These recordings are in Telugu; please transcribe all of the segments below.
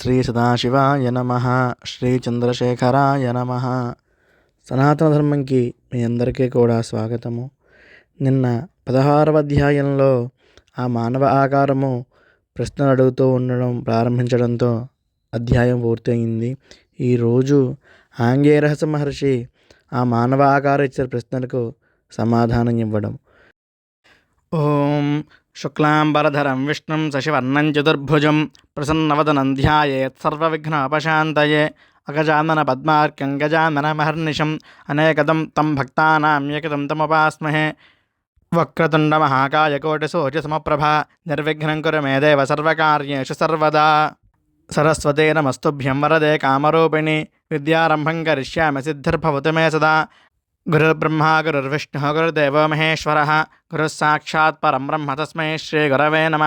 శ్రీ సదాశివాయ నమ శ్రీ చంద్రశేఖరాయ నమ సనాతన ధర్మంకి మీ అందరికీ కూడా స్వాగతము. నిన్న పదహారవ అధ్యాయంలో ఆ మానవ ఆకారము ప్రశ్నలు అడుగుతూ ఉండడం ప్రారంభించడంతో అధ్యాయం పూర్తయింది. ఈరోజు ఆంగేరహస మహర్షి ఆ మానవ ఆకార ఇచ్చిన ప్రశ్నలకు సమాధానం ఇవ్వడం. ఓం శుక్లాంబరధరం విష్ణుం శశివర్ణం చతుర్భుజం ప్రసన్నవదనం ధ్యాయేత్ సర్వవిఘ్నోపశాంతయే అగజానన పద్మార్క్యం గజానన మహర్నిశం అనేకదం తం భక్తానాం ఏకదం తముపాస్మహే వక్రతుండ మహాకాయ కోటిసూర్య సమప్రభ నిర్విఘ్నం కురు మే దేవ సర్వకార్యేషు సర్వదా సరస్వతే నమస్తుభ్యం వరదే కామరూపిణి విద్యారంభం కరిష్యామి సిద్ధిర్భవతు మే సదా గురుర్బ్రహ్మ గురుర్విష్ణు గురుదేవో మహేశ్వర గురుः సాక్షాత్ పరం బ్రహ్మ తస్మై శ్రీ గురవే నమ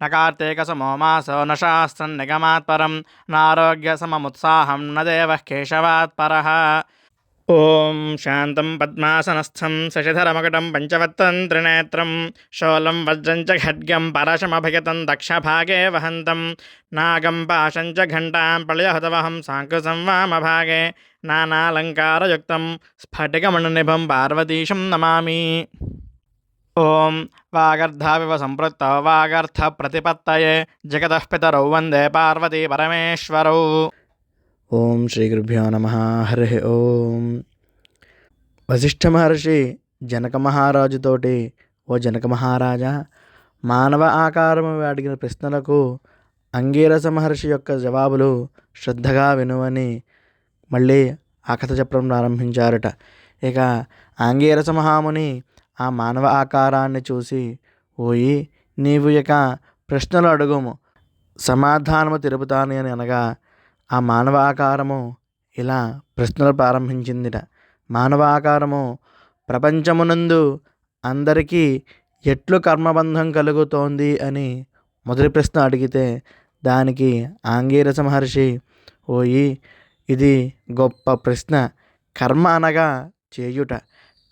న కార్తీకసమో మాసో న శాస్త్రం నిగమాత్ పరం నారోగ్యసమముత్సాహం న దేవः కేశవాత్ పరः ఓం శాంతం పద్మాసనస్థం శశిధరమకటం పంచవత్తం త్రినేత్రం శోలం వజ్రం చ ఖడ్గం పరశమభయతం దక్షభాగే వహంతం నాగం పాశం చ ఘంటాం ప్రళయహతవహం సాంకృసం వామభాగే నానాలంకారయుక్తం స్ఫటికమణినిభం పార్వతీశం నమామి. ఓం వాగర్ధావివ సంపృక్తౌ వాగర్థ ప్రతిపత్తయే జగతః పితరౌ వందే పార్వతీ పరమేశ్వరౌ. ఓం శ్రీ గురుభ్యో నమ. హరి ఓం. వశిష్ఠ మహర్షి జనక మహారాజుతోటి ఓ జనక మహారాజా మానవ ఆకారము అడిగిన ప్రశ్నలకు అంగీరస మహర్షి యొక్క జవాబులు శ్రద్ధగా వినువని మళ్ళీ ఆ కథ చెప్పడం ప్రారంభించారట. ఇక ఆంగీరస మహాముని ఆ మానవ ఆకారాన్ని చూసి ఓయి నీవు ఇక ప్రశ్నలు అడుగుము సమాధానము తెలుపుతాను అని అనగా ఆ మానవాకారము ఇలా ప్రశ్నలు ప్రారంభించిందిట. మానవాకారము ప్రపంచమునందు అందరికీ ఎట్లు కర్మబంధం కలుగుతోంది అని మొదటి ప్రశ్న అడిగితే దానికి ఆంగీరస మహర్షి ఓయి ఇది గొప్ప ప్రశ్న. కర్మ అనగా చేయుట.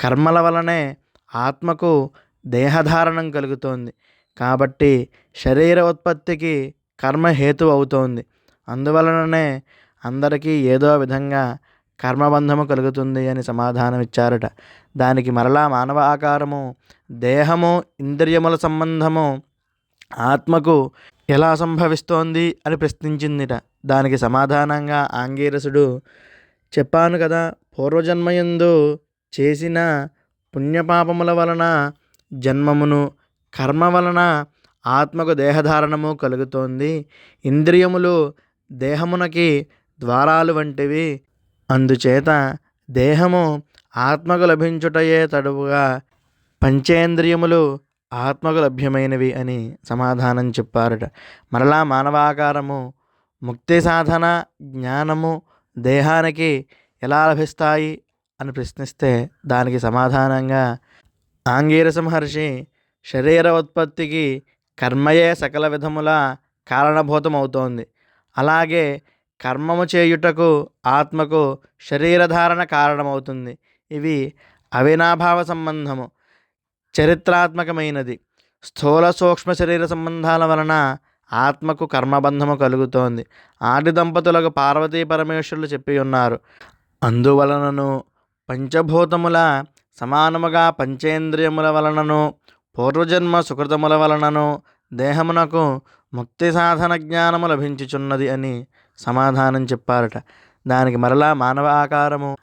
కర్మల వలనే ఆత్మకు దేహధారణం కలుగుతోంది. కాబట్టి శరీర ఉత్పత్తికి కర్మ హేతు అవుతోంది. అందువలననే అందరికీ ఏదో విధంగా కర్మబంధము కలుగుతుంది అని సమాధానం ఇచ్చారట దానికి మరలా మానవ ఆకారము దేహము ఇంద్రియముల సంబంధము ఆత్మకు ఎలా సంభవిస్తోంది అని ప్రశ్నించిందిట. దానికి సమాధానంగా ఆంగీరసుడు చెప్పాను కదా పూర్వజన్మయందు చేసిన పుణ్యపాపముల వలన జన్మమును కర్మ వలన ఆత్మకు దేహధారణము కలుగుతోంది ఇంద్రియములు దేహమునకి ద్వారాలు వంటివి. అందుచేత దేహము ఆత్మకు లభించుటయే తడువుగా పంచేంద్రియములు ఆత్మకు లభ్యమైనవి అని సమాధానం చెప్పారట. మరలా మానవాకారము ముక్తి సాధన జ్ఞానము దేహానికి ఎలా లభిస్తాయి అని ప్రశ్నిస్తే దానికి సమాధానంగా ఆంగీరస మహర్షి శరీర ఉత్పత్తికి కర్మయే సకల విధముల కారణభూతమవుతోంది. అలాగే కర్మము చేయుటకు ఆత్మకు శరీరధారణ కారణమవుతుంది. ఇవి అవినాభావ సంబంధము. చరిత్రాత్మకమైనది. స్థూల సూక్ష్మ శరీర సంబంధాల వలన ఆత్మకు కర్మబంధము కలుగుతోంది. ఆది దంపతులకు పార్వతీ పరమేశ్వరులు చెప్పి ఉన్నారు అందువలనను పంచభూతముల సమానముగా పంచేంద్రియముల వలనను పూర్వజన్మ సుకృతముల వలనను దేహమునకు ముక్తి సాధన జ్ఞానము లభించుచున్నది అని సమాధానం చెప్పారట. దానికి మరలా మానవ ఆకారము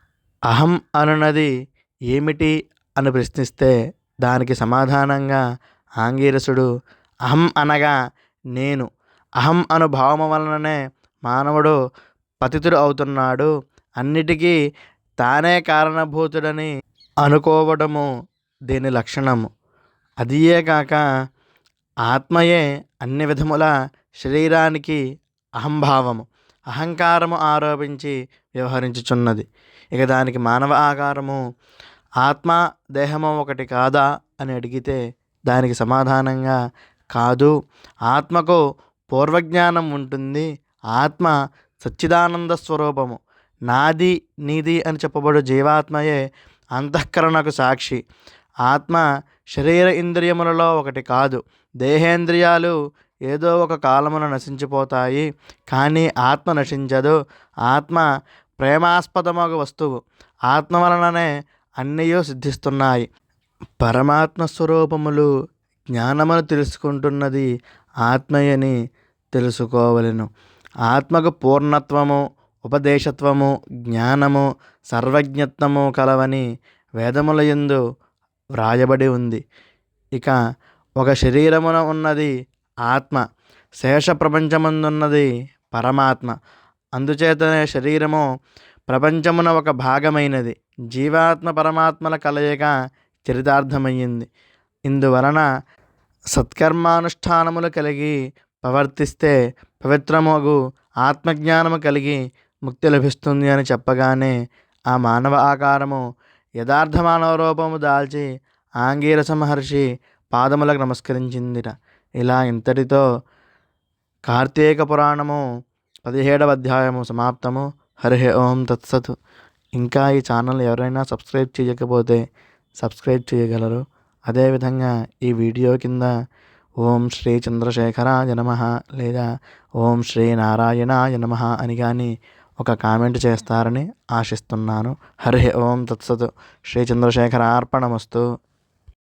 అహం అనున్నది ఏమిటి అని ప్రశ్నిస్తే దానికి సమాధానంగా ఆంగీరసుడు అహం అనగా నేను. అహం అనుభావము వలననే మానవుడు పతితుడు అవుతున్నాడు. అన్నిటికీ తానే కారణభూతుడని అనుకోవడము దీని లక్షణము. అదియే కాక ఆత్మయే అన్ని విధముల శరీరానికి అహంభావము. అహంకారము ఆరోపించి వ్యవహరించుచున్నది. ఇక దానికి మానవ ఆకారము ఆత్మ దేహము ఒకటి కాదా అని అడిగితే దానికి సమాధానంగా కాదు. ఆత్మకు పూర్వజ్ఞానం ఉంటుంది. ఆత్మ సచ్చిదానంద స్వరూపము. నాది నీది అని చెప్పబడు జీవాత్మయే అంతఃకరణకు సాక్షి. ఆత్మ శరీర ఇంద్రియములలో ఒకటి కాదు. దేహేంద్రియాలు ఏదో ఒక కాలమున నశించిపోతాయి. కానీ ఆత్మ నశించదు. ఆత్మ ప్రేమాస్పదమగు వస్తువు. ఆత్మ వలననే అన్నీ సిద్ధిస్తున్నాయి. పరమాత్మ స్వరూపములు జ్ఞానమును తెలుసుకుంటున్నది ఆత్మయని తెలుసుకోవలెను. ఆత్మకు పూర్ణత్వము ఉపదేశత్వము జ్ఞానము సర్వజ్ఞత్వము కలవని వేదముల యందు వ్రాయబడి ఉంది. ఇక ఒక శరీరమున ఉన్నది ఆత్మ శేష ప్రపంచమందున్నది పరమాత్మ. అందుచేతనే శరీరము ప్రపంచమున ఒక భాగమైనది. జీవాత్మ పరమాత్మల కలయిక చరితార్థమయ్యింది. ఇందువలన సత్కర్మానుష్ఠానములు కలిగి ప్రవర్తిస్తే పవిత్రమగు ఆత్మజ్ఞానము కలిగి ముక్తి లభిస్తుంది అని చెప్పగానే ఆ మానవ ఆకారము యథార్థ మానవ రూపము దాల్చి ఆంగీరస మహర్షి పాదములకు నమస్కరించిందిట. ఇలా ఇంతటితో కార్తీక పురాణము పదిహేడవ అధ్యాయము సమాప్తము. హరి ఓం తత్సత్. ఇంకా ఈ ఛానల్ ఎవరైనా సబ్స్క్రైబ్ చేయకపోతే సబ్స్క్రైబ్ చేయగలరు. అదేవిధంగా ఈ వీడియో కింద ఓం శ్రీ చంద్రశేఖరాయ నమ లేదా ఓం శ్రీ నారాయణాయ నమ అని కానీ ఒక కామెంట్ చేస్తారని ఆశిస్తున్నాను. హరి ఓం తత్సత్. శ్రీ చంద్రశేఖర అర్పణమస్తు.